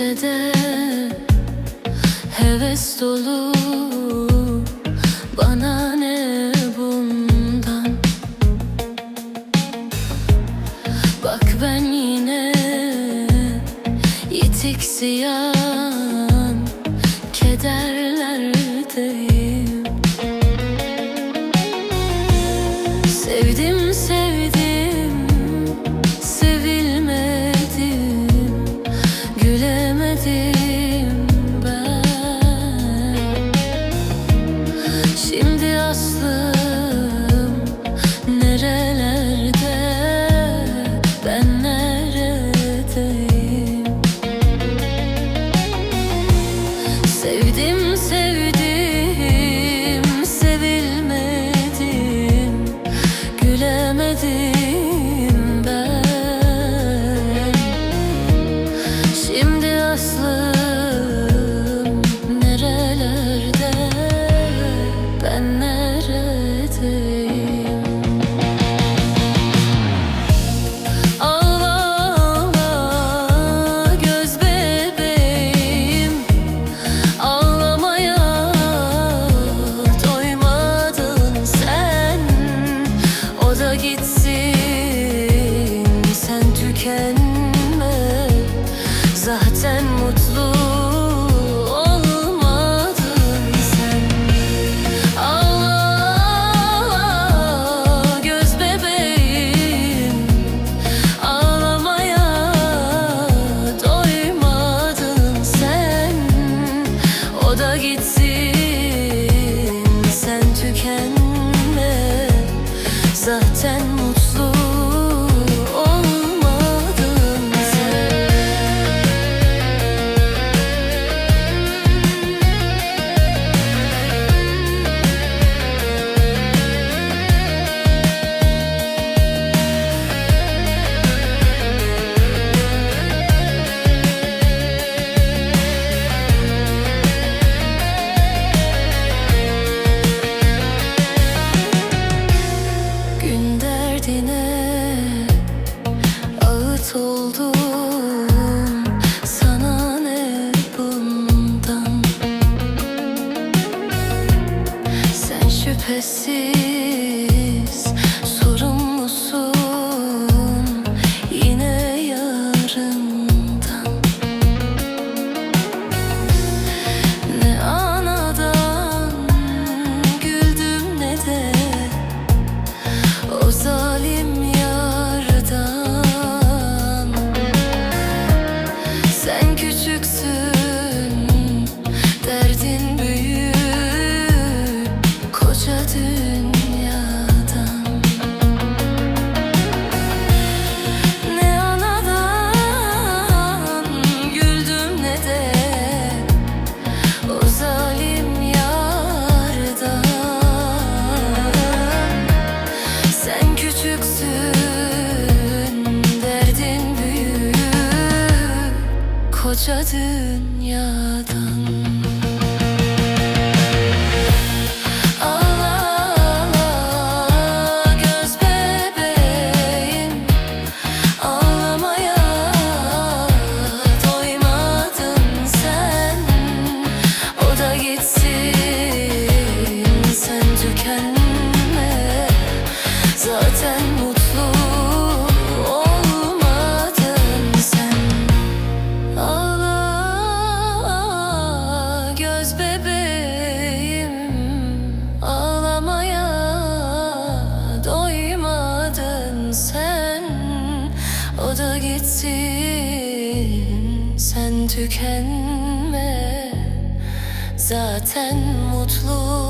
köşede Heves dolu. Bana ne bundan? Bak ben yine Yitik ziyan Kederle aklım nerelerde? Ben neredeyim? Ağla ağla göz bebeğim. Ağlamaya doymadın sen. O da gitsin sen tükenme. Zaten koca dünyadan sensin Sen tükenme. Zaten mutlu